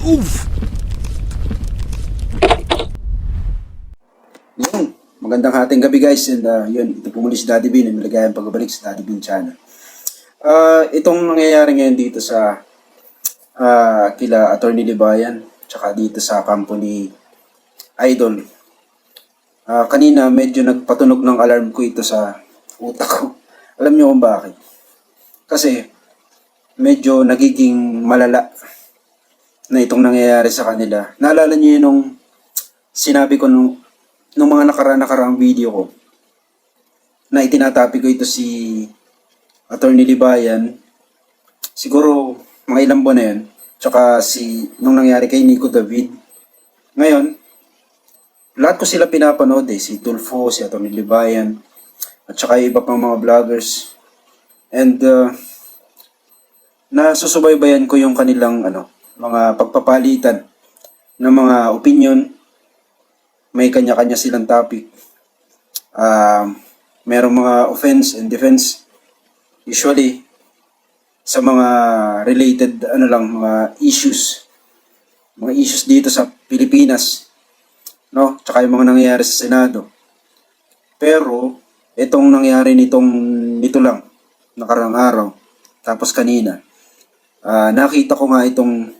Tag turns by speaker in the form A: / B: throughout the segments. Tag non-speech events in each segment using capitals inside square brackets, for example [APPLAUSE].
A: Oof! Yun. Magandang hating gabi guys. And uh, yun, ito po muli si Daddy Bean. And maligayang pagbabalik sa Daddy Bean channel. Uh, itong nangyayari ngayon dito sa uh, kila Attorney Libayan tsaka dito sa kampo ni Idol. Ah, kanina medyo nagpatunog ng alarm ko ito sa utak ko. Alam niyo kung bakit? Kasi medyo nagiging malala na itong nangyayari sa kanila. Naalala niyo yun nung sinabi ko nung, nung mga nakaraan nakaraang video ko na itinatapi ko ito si Attorney Libayan. Siguro mga ilang buwan na yun. Tsaka si, nung nangyari kay Nico David. Ngayon, lahat ko sila pinapanood eh. Si Tulfo, si Atty. Libayan, at saka iba pang mga vloggers. And uh, nasusubaybayan ko yung kanilang ano, mga pagpapalitan ng mga opinion. May kanya-kanya silang topic. Uh, merong mga offense and defense. Usually, sa mga related ano lang mga issues mga issues dito sa Pilipinas no? Tsaka yung mga nangyayari sa Senado. Pero, itong nangyari nitong, nito lang, nakarang araw, tapos kanina, ah, nakita ko nga itong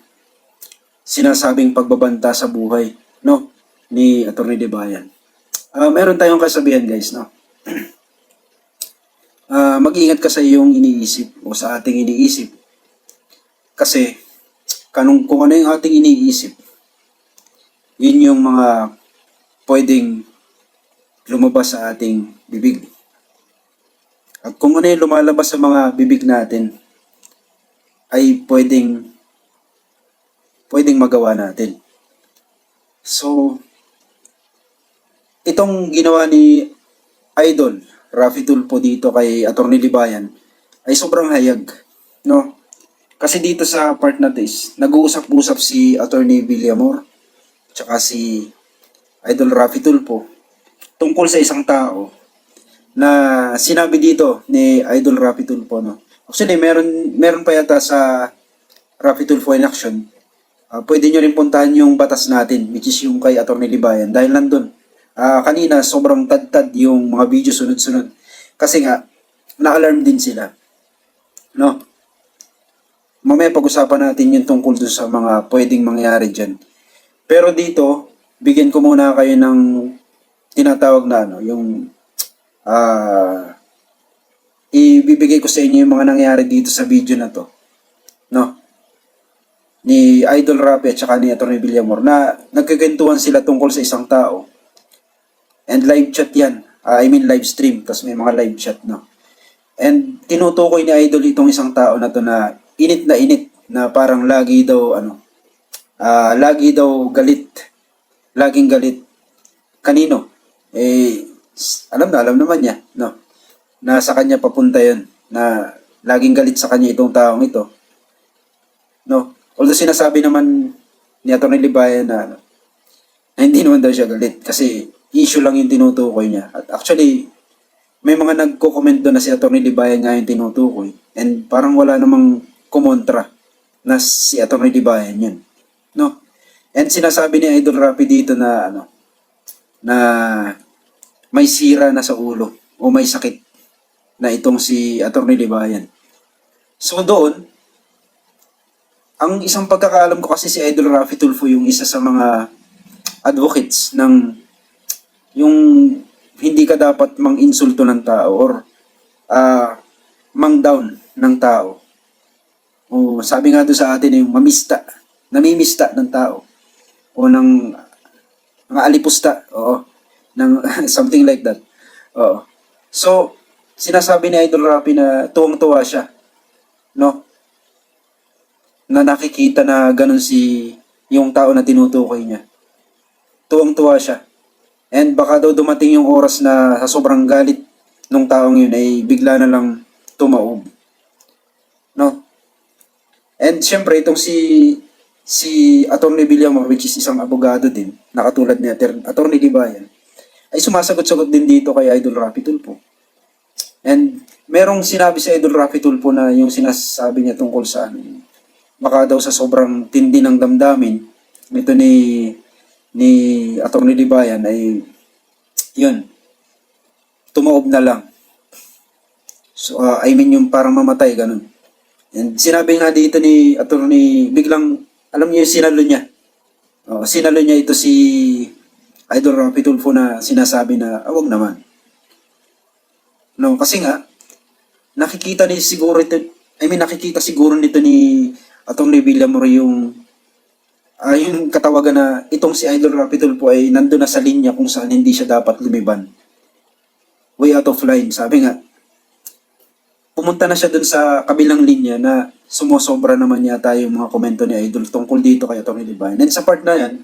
A: sinasabing pagbabanta sa buhay, no? Ni Atty. De Bayan. Ah, meron tayong kasabihan, guys, no? [CLEARS THROAT] Ah, mag-ingat ka sa iyong iniisip o sa ating iniisip. Kasi, kanong, kung ano yung ating iniisip, yun yung mga pwedeng lumabas sa ating bibig. At kung ano yung lumalabas sa mga bibig natin, ay pwedeng pwedeng magawa natin. So, itong ginawa ni Idol, Rafi Tulpo dito kay Atty. Libayan, ay sobrang hayag. No? Kasi dito sa part na to is, nag-uusap-usap si Atty. Villamor, tsaka si Idol Rafi Tulpo tungkol sa isang tao na sinabi dito ni Idol Rafi Tulpo no. Actually meron meron pa yata sa Rafi Tulfo in action. Ah, pwede nyo rin puntahan yung batas natin which is yung kay Atty. Libayan dahil nandun. Ah, kanina sobrang tad-tad yung mga video sunod-sunod. Kasi nga na-alarm din sila. No? Mamaya pag-usapan natin yung tungkol dun sa mga pwedeng mangyari dyan. Pero dito, bigyan ko muna kayo ng tinatawag na ano, yung ah ibibigay ko sa inyo yung mga nangyari dito sa video na to. Ni Idol Rapi at saka ni Atty. Villamor na nagkakentuhan sila tungkol sa isang tao. And live chat yan. Ah, I mean live stream kasi may mga live chat no. And tinutukoy ni Idol itong isang tao na to na init na init na parang lagi daw ano ah lagi daw galit laging galit. Kanino? Eh, alam na, alam naman niya, no? Na sa kanya papunta yun, na laging galit sa kanya itong taong ito. No? Although sinasabi naman ni Atty. Libayan na, na hindi naman daw siya galit kasi issue lang yung tinutukoy niya. At actually, may mga nagko-comment doon na si Atty. Libayan nga yung tinutukoy. And parang wala namang kumontra na si Atty. Libayan yun. No? And sinasabi ni Idol Rapi dito na ano na may sira na sa ulo o may sakit na itong si Atty. Libayan. So doon, ang isang pagkakaalam ko kasi si Idol Rafi Tulfo yung isa sa mga advocates ng yung hindi ka dapat mang-insulto ng tao or ah mang-down ng tao. O sabi nga doon sa atin yung mamista, namimista ng tao o ng mga alipusta, oo, ng [LAUGHS] something like that. Oo. So, sinasabi ni Idol Rapi na tuwang-tuwa siya, no? Na nakikita na ganun si yung tao na tinutukoy niya. Tuwang-tuwa siya. And baka daw dumating yung oras na sa sobrang galit nung taong yun ay bigla na lang tumaob. No? And syempre itong si si Atty. Villamor, which is isang abogado din, na katulad ni. Atty. Libayan, ay sumasagot-sagot din dito kay Idol Rapi Tulfo. And merong sinabi si Idol Rafi Tulfo na yung sinasabi niya tungkol sa ano, baka daw sa sobrang tindi ng damdamin nito ni ni Atty. Libayan ay yun tumaob na lang. So, uh, I mean yung parang mamatay, ganun. And sinabi nga dito ni Atty. biglang, alam niyo yung sinalo niya. Oh, sinalo niya ito si Idol Rapi Tulfo na sinasabi na, ah, wag naman. No, kasi nga, nakikita ni siguro ito, I mean, nakikita siguro nito ni Atty. Villamor yung ah yung katawagan na itong si Idol Rapi Tulfo ay nandun na sa linya kung saan hindi siya dapat lumiban. Way out of line. Sabi nga, pumunta na siya dun sa kabilang linya na sumosobra naman yata yung mga komento ni Idol tungkol dito kay Atty. Libayan. And sa part na yan,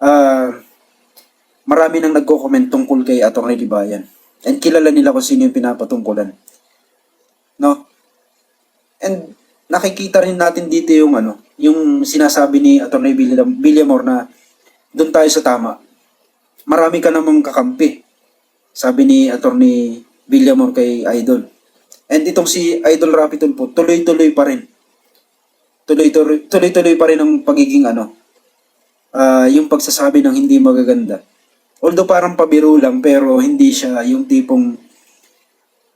A: ah marami nang nagko-comment tungkol kay Atty. Libayan. And kilala nila kung sino yung pinapatungkulan. No? And nakikita rin natin dito yung ano, yung sinasabi ni. Villam- Villamor na doon tayo sa tama. Marami ka namang kakampi. Sabi ni Atty. Villamor kay Idol. And itong si Idol Rapiton po, tuloy-tuloy pa rin. Tuloy-tuloy, tuloy-tuloy pa rin ang pagiging ano, ah yung pagsasabi ng hindi magaganda. Although parang pabiro lang, pero hindi siya yung tipong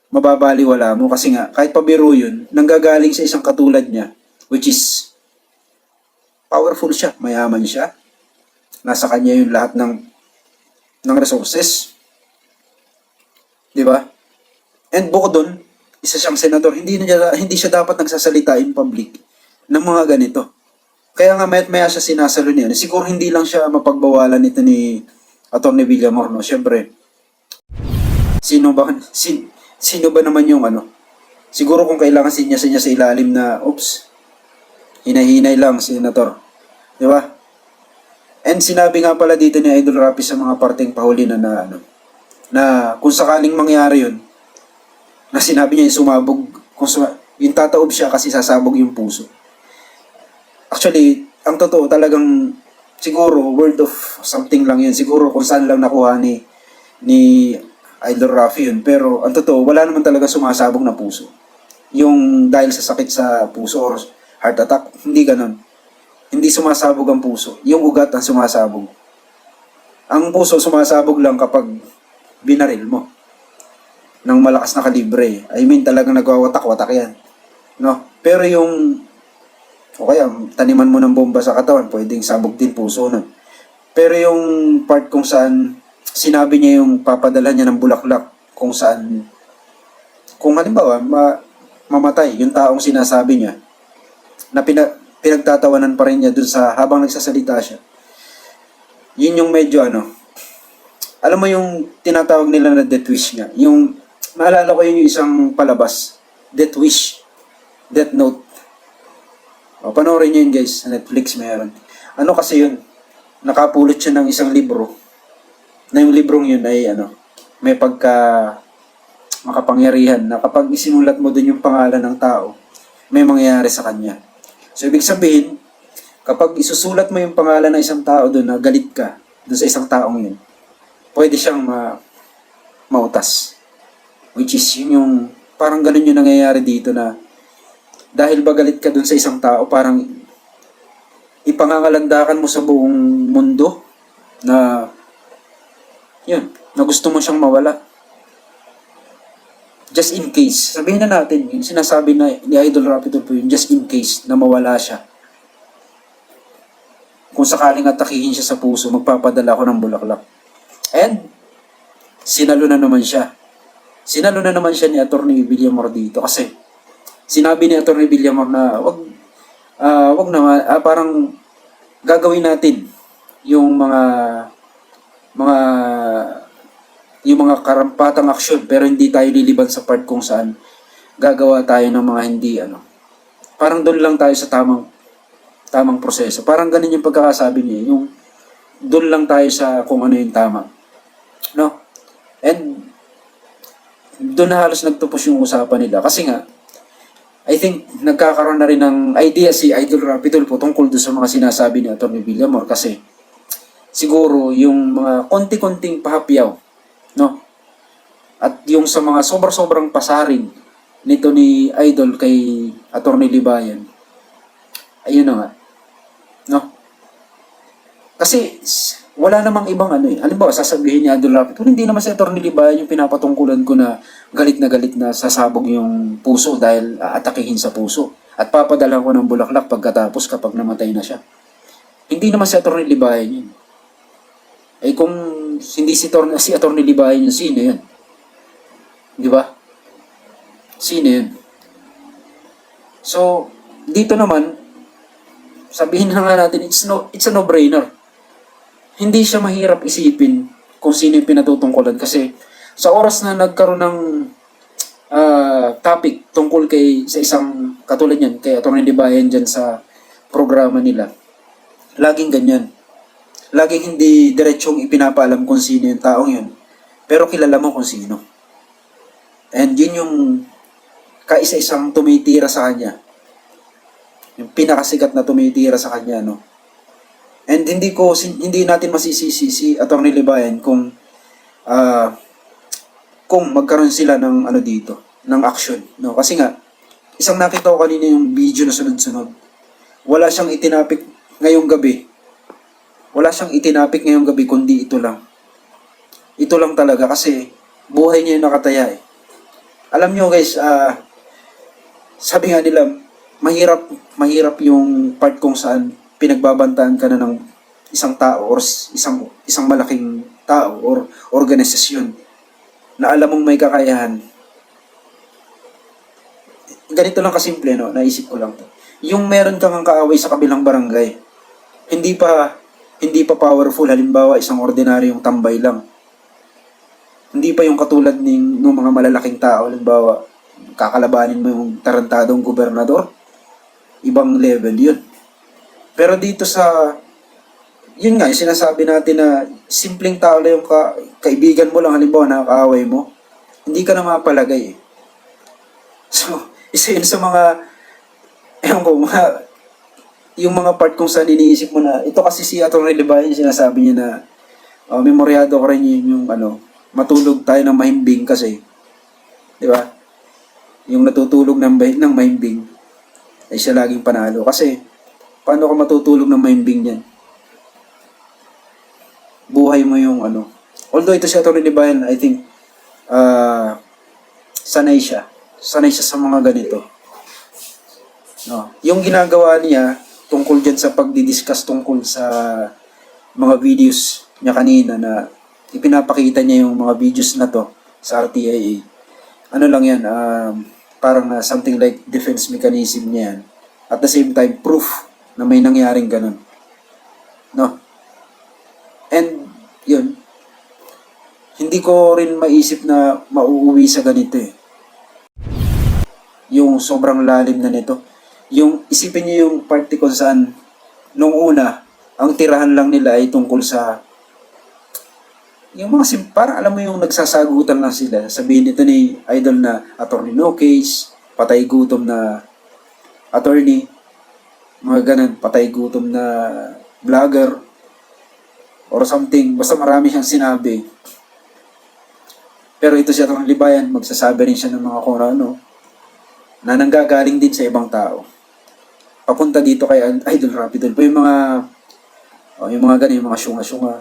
A: mababaliwala mo. Kasi nga, kahit pabiro yun, nanggagaling sa isang katulad niya, which is powerful siya, mayaman siya. Nasa kanya yung lahat ng ng resources. Di ba? And bukod doon, isa siyang senador, hindi niya, hindi siya dapat nagsasalita in public ng mga ganito. Kaya nga mayat maya siya sinasalo niya. Siguro hindi lang siya mapagbawalan nito ni Atty. Villamor, no? Siyempre, sino ba, [LAUGHS] sin, sino ba naman yung ano? Siguro kung kailangan sinya-sinya sa ilalim na, oops, hinahinay lang, senator. Di ba? And sinabi nga pala dito ni Idol Rapi sa mga parteng pahuli na na ano, na kung sakaling mangyari yun, na sinabi niya yung sumabog, kung suma, yung tataob siya kasi sasabog yung puso. Actually, ang totoo talagang siguro word of something lang yun. Siguro kung saan lang nakuha ni ni Idol Rafi yun. Pero ang totoo, wala naman talaga sumasabog na puso. Yung dahil sa sakit sa puso or heart attack, hindi ganon. Hindi sumasabog ang puso. Yung ugat ang sumasabog. Ang puso sumasabog lang kapag binaril mo ng malakas na kalibre. I mean, talagang nagwawatak-watak yan. No? Pero yung, o kaya, taniman mo ng bomba sa katawan, pwedeng sabog din puso nun. Pero yung part kung saan sinabi niya yung papadala niya ng bulaklak, kung saan, kung halimbawa, ma, mamatay, yung taong sinasabi niya, na pina, pinagtatawanan pa rin niya dun sa habang nagsasalita siya. Yun yung medyo ano, alam mo yung tinatawag nila na death wish nga. Yung, naalala ko yun yung isang palabas, Death Wish, Death Note. O, panoorin nyo yun guys, sa Netflix meron. Ano kasi yun, nakapulot siya ng isang libro, na yung librong yun ay ano, may pagka makapangyarihan na kapag isinulat mo dun yung pangalan ng tao, may mangyayari sa kanya. So, ibig sabihin, kapag isusulat mo yung pangalan ng isang tao doon na galit ka doon sa isang taong yun, pwede siyang ma mautas. Which is yun yung, parang ganun yung nangyayari dito na dahil ba galit ka doon sa isang tao, parang ipangangalandakan mo sa buong mundo na yun, na gusto mo siyang mawala. Just in case. Sabihin na natin, yung sinasabi na ni Idol Rapido po yun, just in case na mawala siya. Kung sakaling atakihin siya sa puso, magpapadala ko ng bulaklak. And, sinalo na naman siya. Sinalo na naman siya ni Atty. Villamor dito kasi sinabi ni Atty. Villamor na wag ah wag naman ah, parang gagawin natin yung mga yung mga karampatang aksyon pero hindi tayo liliban sa part kung saan gagawa tayo ng mga hindi ano. Parang doon lang tayo sa tamang tamang proseso. Parang ganun yung pagkakasabi niya, yung doon lang tayo sa kung ano yung tama. No? And doon na halos nagtupos yung usapan nila. Kasi nga, I think nagkakaroon na rin ng idea si Idol Rapidol po tungkol doon sa mga sinasabi ni Atty. Villamor kasi siguro yung mga konti-konting pahapyaw, no? At yung sa mga sobra-sobrang pasarin nito ni Idol kay Atty. Libayan, Ayun na nga. No? Kasi wala namang ibang ano eh. Halimbawa, sasabihin ni Adol Rapid, "Well, hindi naman si Atty. Libayan yung pinapatungkulan ko na galit na galit na sasabog yung puso dahil aatakihin sa puso. At papadala ko ng bulaklak pagkatapos kapag namatay na siya. Hindi naman si Atty. Libayan yun. Eh kung hindi si, Tor si Atty. Libayan yun, sino yun? Di ba? Sino yun? So, dito naman, sabihin na nga natin, it's, no, it's a no-brainer. Hindi siya mahirap isipin kung sino yung pinatutungkulan kasi sa oras na nagkaroon ng ah, topic tungkol kay sa isang katulad niyan, kay Atty. Libayan dyan sa programa nila, laging ganyan. Laging hindi diretsong ipinapaalam kung sino yung taong yun. Pero kilala mo kung sino. And yun yung kaisa-isang tumitira sa kanya. Yung pinakasikat na tumitira sa kanya, no? And hindi ko, hindi natin masisisi si Atty. Libayan kung ah kung magkaroon sila ng ano dito, ng action, no? Kasi nga, isang nakita ko kanina yung video na sunod-sunod. Wala siyang itinapik ngayong gabi. Wala siyang itinapik ngayong gabi, kundi ito lang. Ito lang talaga kasi buhay niya yung nakataya eh. Alam nyo guys, ah sabi nga nila, mahirap, mahirap yung part kung saan pinagbabantaan ka na ng isang tao or isang, isang malaking tao or organisasyon na alam mong may kakayahan. Ganito lang kasimple, no? Naisip ko lang to. Yung meron kang kaaway sa kabilang barangay, hindi pa hindi pa powerful halimbawa isang ordinaryong tambay lang. Hindi pa yung katulad ng, ng mga malalaking tao halimbawa kakalabanin mo yung tarantadong gobernador. Ibang level yun. Pero dito sa yun nga, yung sinasabi natin na simpleng tao lang yung ka, kaibigan mo lang halimbawa na kaaway mo, hindi ka na mapalagay. So, [LAUGHS] isa yun sa mga ewan ko, mga yung mga part kung saan iniisip mo na, ito kasi si Atty. Libayan, sinasabi niya na, uh, memoryado ko rin yun yung ano, matulog tayo ng mahimbing kasi, di ba? Yung natutulog ng, ng mahimbing, ay siya laging panalo. Kasi, paano ka matutulog ng mahimbing yan? Buhay mo yung ano. Although ito si Atty. Libayan, I think, uh, sanay siya. Sanay siya sa mga ganito. No. Yung ginagawa niya tungkol dyan sa pagdidiscuss tungkol sa mga videos niya kanina na ipinapakita niya yung mga videos na to sa RTIA. Ano lang yan, um, parang na something like defense mechanism niya yan. At the same time, proof na may nangyaring ganun. No? And, yun, hindi ko rin maisip na mauuwi sa ganito eh yung sobrang lalim na nito. Yung isipin niyo yung party kung saan nung una, ang tirahan lang nila ay tungkol sa yung mga sim, parang alam mo yung nagsasagutan lang sila. Sabihin nito ni idol na attorney no case, patay gutom na attorney, mga ganun, patay gutom na vlogger, or something. Basta marami siyang sinabi. Pero ito siya ng libayan, magsasabi rin siya ng mga kung ano, na nanggagaling din sa ibang tao. Papunta dito kay Idol Rapidol. Pa yung mga, oh, yung mga ganun, yung mga syunga-syunga.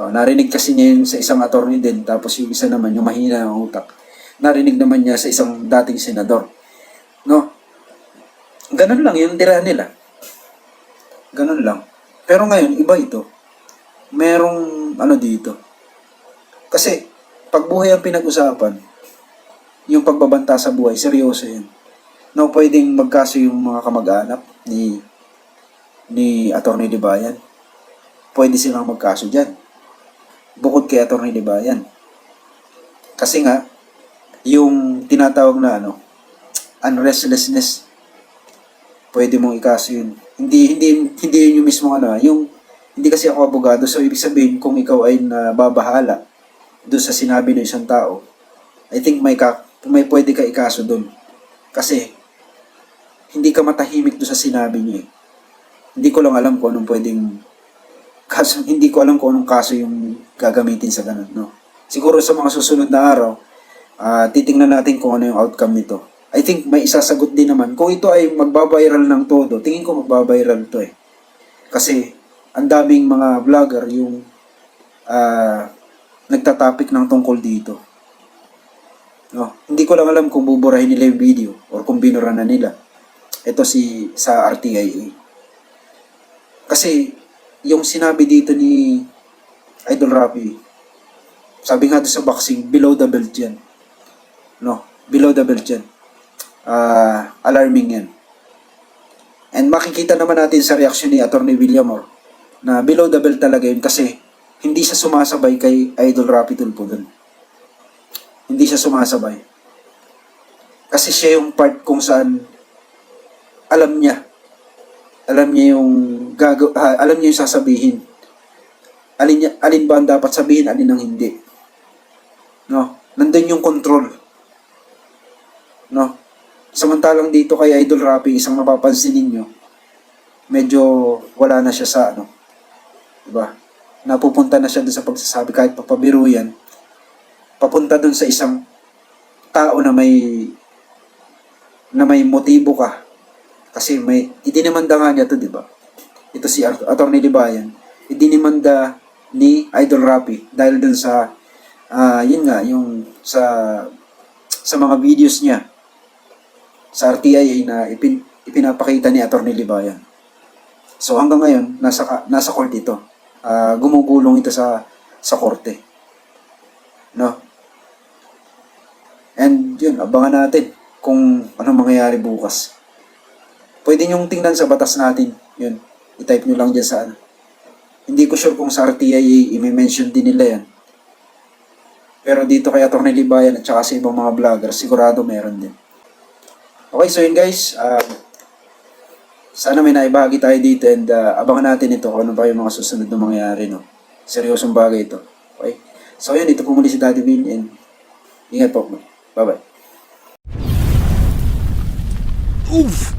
A: Oh, narinig kasi niya yun sa isang attorney din, tapos yung isa naman, yung mahina ng utak. Narinig naman niya sa isang dating senador. No? Ganun lang, yung tira nila. Ganun lang. Pero ngayon, iba ito. Merong, ano dito. Kasi, pag buhay ang pinag-usapan, yung pagbabanta sa buhay, seryoso yun. No, pwedeng magkaso yung mga kamag-anak ni ni Attorney Libayan. Pwede silang magkaso dyan. Bukod kay Attorney Libayan. Kasi nga, yung tinatawag na ano, unrestlessness, pwede mong ikaso yun. Hindi, hindi, hindi yun yung mismo ano, yung, hindi kasi ako abogado, so ibig sabihin, kung ikaw ay nababahala doon sa sinabi ng isang tao, I think may ka, may pwede ka ikaso doon. Kasi, hindi ka matahimik doon sa sinabi niya. eh. Hindi ko lang alam kung anong pwedeng kaso, [LAUGHS] hindi ko alam kung anong kaso yung gagamitin sa ganun, no? Siguro sa mga susunod na araw, ah, titingnan natin kung ano yung outcome nito. I think may isasagot din naman. Kung ito ay magbabiral ng todo, tingin ko magbabiral to eh. Kasi ang daming mga vlogger yung ah nagtatopic ng tungkol dito. No, hindi ko lang alam kung buburahin nila yung video or kung binura na nila. Ito si sa RTIA. Kasi yung sinabi dito ni Idol Rapi, sabi nga doon sa boxing, below the belt yan. No, below the belt yan. Ah, alarming yan. And makikita naman natin sa reaction ni Attorney William Moore na below the belt talaga yun kasi hindi siya sumasabay kay Idol Rapi Tulfo dun. Hindi siya sumasabay. Kasi siya yung part kung saan alam niya. Alam niya yung gago, ah, alam niya yung sasabihin. Alin, alin ba ang dapat sabihin, alin ang hindi. No? Nandun yung control. No? Samantalang dito kay Idol Rapi, isang mapapansin ninyo, medyo wala na siya sa ano. Diba? Napupunta na siya dun sa pagsasabi kahit papabiro yan. Papunta dun sa isang tao na may na may motibo ka. Kasi may idinimanda nga niya to, di ba? Ito si At- Attorney Libayan. Idinimanda ni Idol Rapi dahil dun sa ah yun nga yung sa sa mga videos niya sa RTI na ipin, ipinapakita ni Attorney Libayan. So hanggang ngayon nasa nasa court ito. Ah, gumugulong ito sa sa korte. No? And yun, abangan natin kung anong mangyayari bukas. Pwede niyong tingnan sa batas natin. Yun, i-type nyo lang dyan sa ano. Hindi ko sure kung sa RTI i-mention din nila yan. Pero dito kay Atty. Libayan at saka sa ibang mga vlogger, sigurado meron din. Okay, so yun guys. ah, sana may naibahagi tayo dito and ah, abangan natin ito kung ano pa yung mga susunod na mangyayari. No? Seryosong bagay ito. Okay? So yun, ito po muli si Daddy Vin and ingat po. Bye-bye.
B: Oof!